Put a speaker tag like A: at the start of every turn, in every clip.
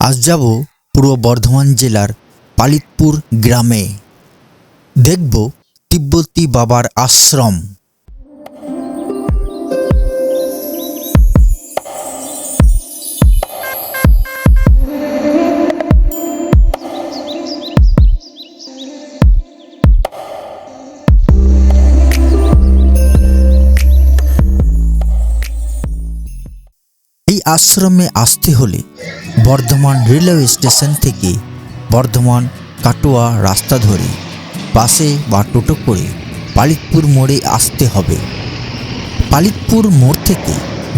A: আজ যাব পূর্ব বর্ধমান জেলার পালিতপুর গ্রামে। দেখব তিব্বতী বাবার আশ্রম। এই আশ্রমে আসতে হলে বর্ধমান রেলওয়ে স্টেশন থেকে বর্ধমান কাটোয়া রাস্তা ধরে বাসে বা টোটো করে পালিতপুর মোড়ে আসতে হবে। পালিতপুর মোড় থেকে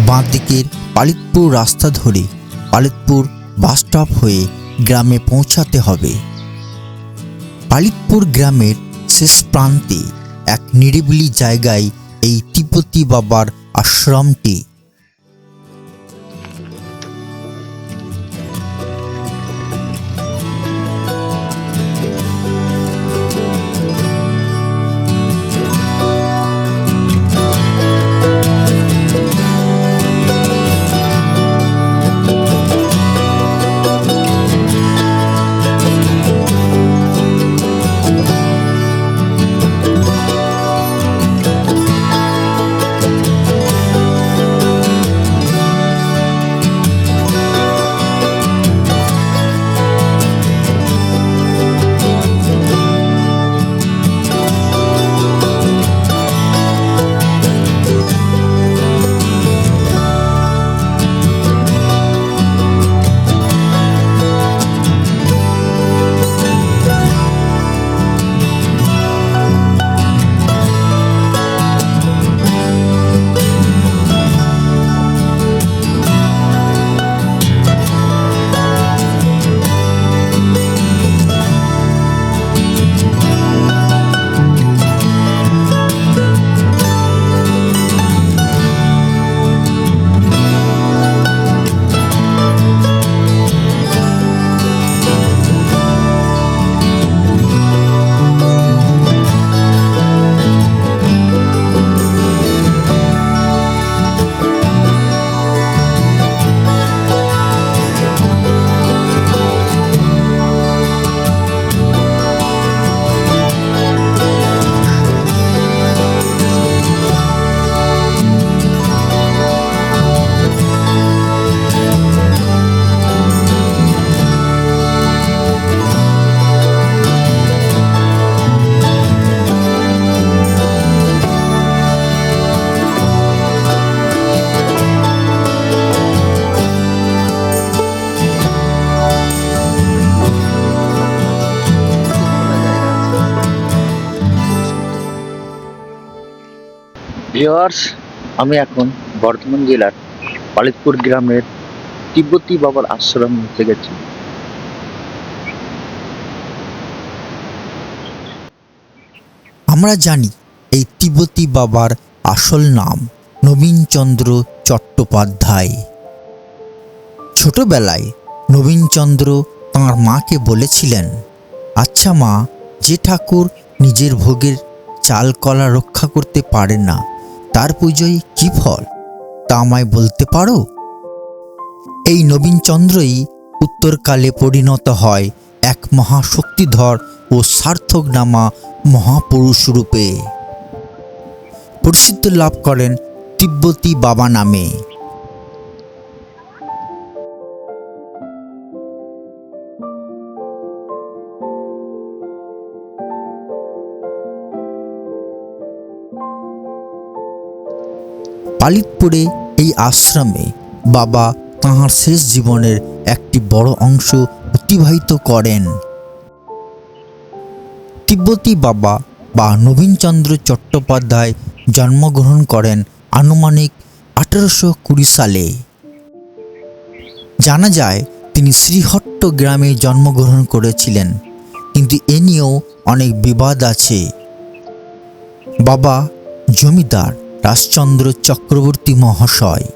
A: বাঁ দিকের পালিতপুর রাস্তা ধরে পালিতপুর বাস স্টপ হয়ে গ্রামে পৌঁছাতে হবে। পালিতপুর গ্রামের শেষ প্রান্তে এক নিরিবিলি জায়গায় এই তিব্বতী বাবার আশ্রমটি
B: ভিওয়ার্স আমি এখন বর্ধমান জেলার পালিতপুর গ্রামের তিব্বতী বাবার আশ্রম এসে গেছি
A: আমরা জানি এই তিব্বতী বাবার আসল নাম নবীনচন্দ্র চট্টোপাধ্যায়। ছোটবেলায় নবীনচন্দ্র তাঁর মাকে বলেছিলেন আচ্ছা মা, যে ঠাকুর নিজের ভোগের চাল কলা রক্ষা করতে পারে না তার পুজোয় কি ফল, তা আমায় বলতে পারো? এই নবীনচন্দ্রই উত্তরকালে পরিণত হয় এক মহাশক্তিধর ও সার্থক নামা মহাপুরুষ রূপে। প্রসিদ্ধ লাভ করেন তিব্বতী বাবা নামে। পালিতপুরে এই আশ্রমে বাবা তাঁর শেষ জীবনের একটি বড় অংশ অতিবাহিত করেন। তিব্বতী বাবা বা নবীনচন্দ্র চট্টোপাধ্যায় জন্মগ্রহণ করেন আনুমানিক আঠেরোশো কুড়ি সালে। জানা যায়, তিনি শ্রীহট্ট গ্রামে জন্মগ্রহণ করেছিলেন, কিন্তু এ নিয়েও অনেক বিবাদ আছে। বাবা জমিদার। রাজচন্দ্র চক্রবর্তী মহাশয়।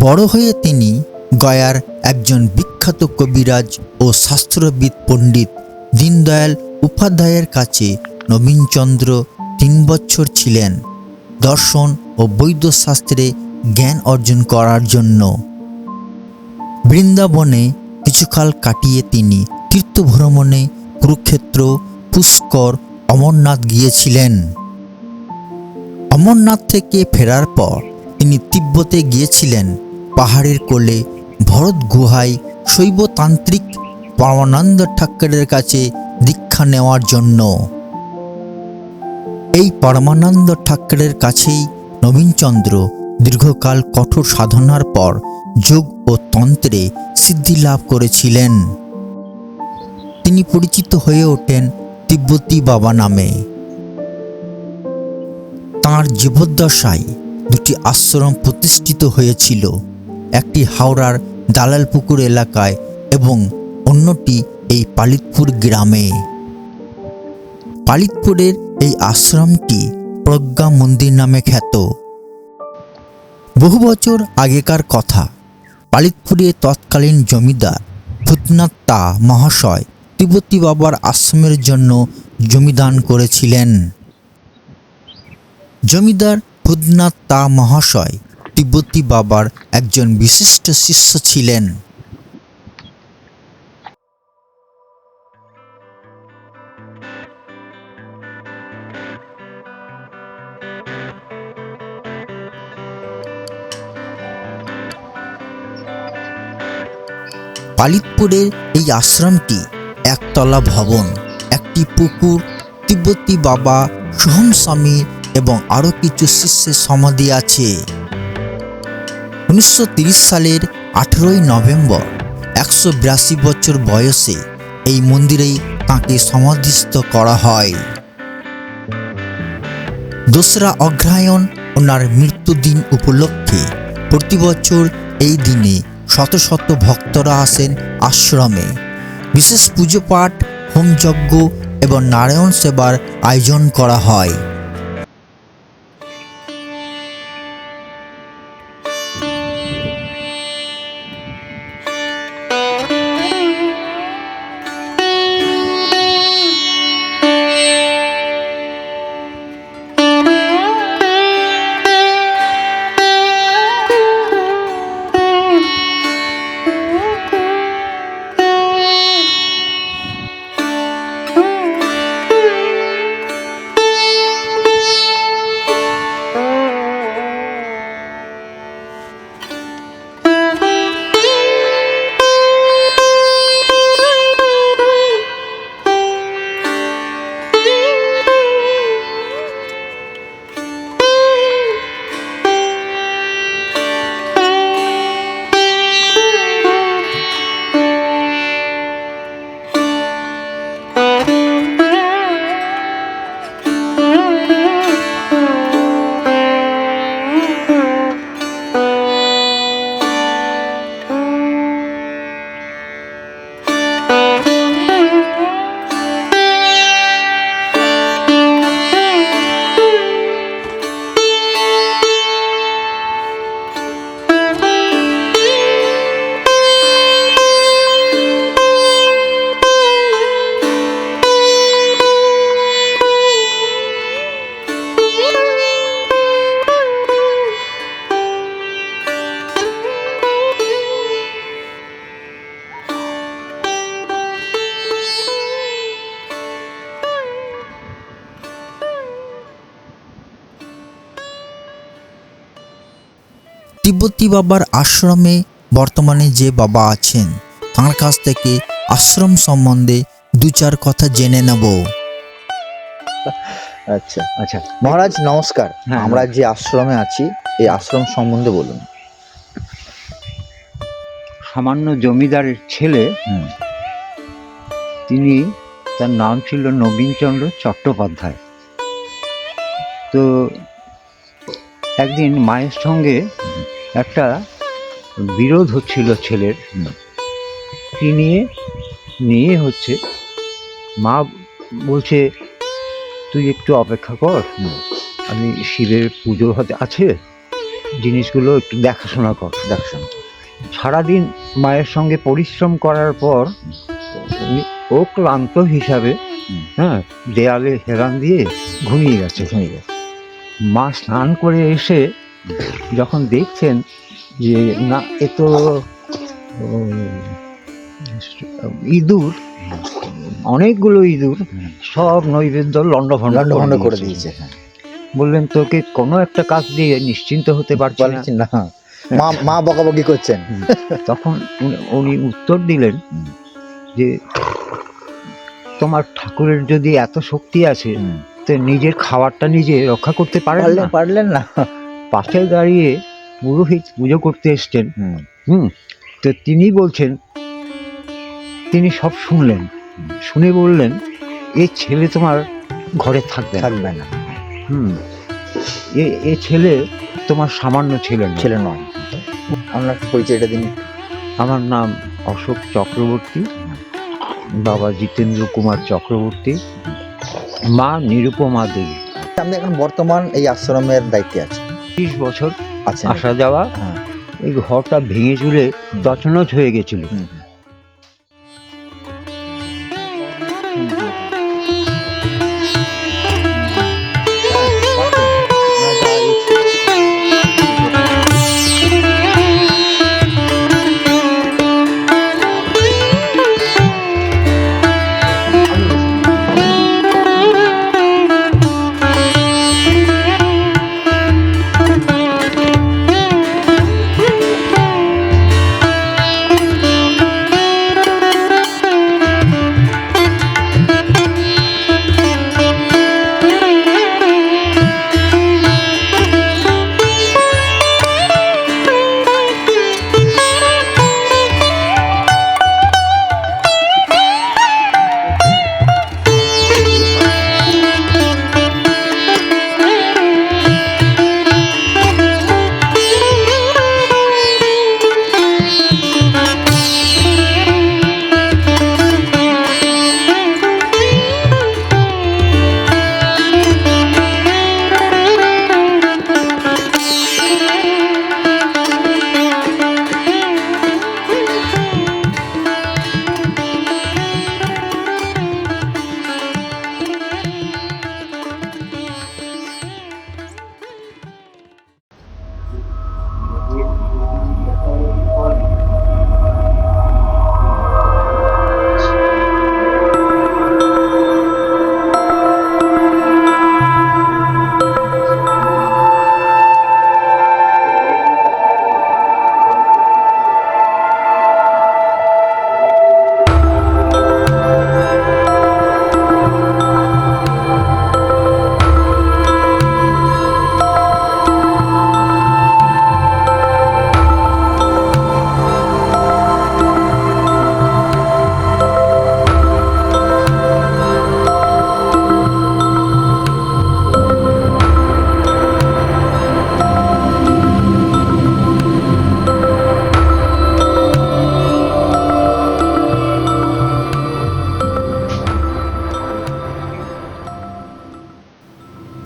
A: বড় হয়ে তিনি গয়ার একজন বিখ্যাত কবিরাজ ও শাস্ত্রবিদ পণ্ডিত দীনদয়াল উপাধ্যায়ের কাছে নবীনচন্দ্র তিন বছর ছিলেন দর্শন ও বৈদ্যশাস্ত্রে জ্ঞান অর্জন করার জন্য। বৃন্দাবনে কিছুকাল কাটিয়ে তিনি তীর্থভ্রমণে কুরুক্ষেত্র, পুষ্কর, অমরনাথ গিয়েছিলেন। অমরনাথ থেকে ফেরার পর তিনি তিব্বতে গিয়েছিলেন। পাহাড়ের কোলে ভরত গুহায় শৈবতান্ত্রিক পরমানন্দ ঠাক্করের কাছে দীক্ষা নেওয়ার জন্য। এই পরমানন্দ ঠাক্করের কাছেই নবীনচন্দ্র দীর্ঘকাল কঠোর সাধনার পর যোগ ও তন্ত্রে সিদ্ধি লাভ করেছিলেন। তিনি পরিচিত হয়ে ওঠেন তিব্বতী বাবা নামে। তাঁর জীবদ্দশায় দুটি আশ্রম প্রতিষ্ঠিত হয়েছিল, একটি হাওড়ার দালালপুকুর এলাকায় এবং অন্যটি এই পালিতপুর গ্রামে। পালিতপুরের এই আশ্রমটি প্রজ্ঞা মন্দির নামে খ্যাত। বহু বছর আগেকার কথা, পালিতপুরে তৎকালীন জমিদার ভূতনাথ তা মহাশয় তিব্বতী বাবার আশ্রমের জন্য জমিদান করেছিলেন। জমিদার ভূতনাথ তা মহাশয়, তিব্বতী বাবার একজন বিশিষ্ট শিষ্য ছিলেন। পালিতপুরের এই আশ্রমটি একতলা ভবন, একটি পুকুর, তিব্বতী বাবা সোহম স্বামী এবং আরও কিছু শিষ্যের সমাধি আছে। উনিশশো সালের আঠেরোই নভেম্বর, একশো বিরাশি বছর বয়সে এই মন্দিরেই তাঁকে সমাধিস্থ করা হয়। দোসরা অগ্রহায়ণ ওনার মৃত্যুদিন উপলক্ষে প্রতি বছর এই দিনে শত শত ভক্তরা আসেন আশ্রমে। বিশেষ পুজো পাঠ, হোমযজ্ঞ এবং নারায়ণ সেবার আয়োজন করা হয়। তিব্বতী বাবার আশ্রমে বর্তমানে যে বাবা আছেন তাঁর কাছ থেকে আশ্রম সম্বন্ধে দু চার কথা জেনে নেব।
C: আচ্ছা
D: আচ্ছা।
C: মহারাজ নমস্কার।
D: হ্যাঁ,
C: আমরা যে আশ্রমে আছি এই আশ্রম সম্বন্ধে বলুন।
D: সামান্য জমিদারের ছেলে
C: হুম।
D: তিনি তার নাম ছিল নবীনচন্দ্র চট্টোপাধ্যায়। তো একদিন মায়ের সঙ্গে একটা বিরোধ হচ্ছিল ছেলের কি নিয়ে? নিয়ে হচ্ছে মা বলছে তুই একটু অপেক্ষা কর আমি শিবের পুজো হতে আছে জিনিসগুলো একটু দেখাশোনা কর
C: দেখাশোনা
D: সারাদিন মায়ের সঙ্গে পরিশ্রম করার পর ও ক্লান্ত হিসাবে হ্যাঁ দেয়ালে হেরান দিয়ে ঘুমিয়ে গেছে।
C: ঘুমিয়ে গেছে।
D: মা স্নান করে এসে যখন দেখছেন যে না এ তো ইঁদুর অনেকগুলো ইঁদুর সব নৈবেদ্য লন্ডভন্ড
E: লন্ড ভন্ড করে
D: দিয়েছে। বললেন তোকে কোনো একটা কাজ দিয়ে নিশ্চিন্ত হতে পারছি না।
E: মা মা বকাবকি করছেন।
D: তখন উনি- উত্তর দিলেন যে তোমার ঠাকুরের যদি এত শক্তি আছে তো নিজের খাবারটা নিজে রক্ষা করতে
E: পারলেন
D: না?
E: পারলেন না।
D: পাশে দাঁড়িয়ে পুরোহিত পুজো করতে এসছেন।
E: হুম,
D: তো তিনি বলছেন তিনি সব শুনলেন। শুনে বললেন এ ছেলে তোমার ঘরে থাকবে।
E: থাকবে না।
D: হুম এ এ ছেলে তোমার সামান্য ছেলে।
E: ছেলে নয়। আপনার পরিচয়টা দিন।
D: আমার নাম অশোক চক্রবর্তী বাবা জিতেন্দ্র কুমার চক্রবর্তী মা নিরুপমা দেবী।
E: আপনি এখন বর্তমান এই আশ্রমের দায়িত্বে আছেন
D: ত্রিশ বছর
E: আছেন
D: আসা যাওয়া
E: হ্যাঁ।
D: এই ঘরটা ভেঙে চুলে তছনছ হয়ে গেছিল।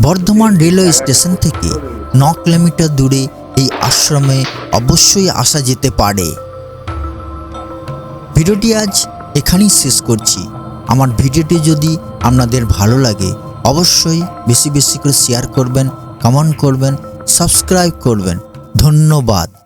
A: বর্ধমান রেলওয়ে স্টেশন থেকে ন কিলোমিটার দূরে এই আশ্রমে অবশ্যই আসা যেতে পারে। ভিডিওটি আজ এখানেই শেষ করছি। আমার ভিডিওটি যদি আপনাদের ভালো লাগে, অবশ্যই বেশি বেশি করে শেয়ার করবেন কমেন্ট করবেন সাবস্ক্রাইব করবেন। ধন্যবাদ।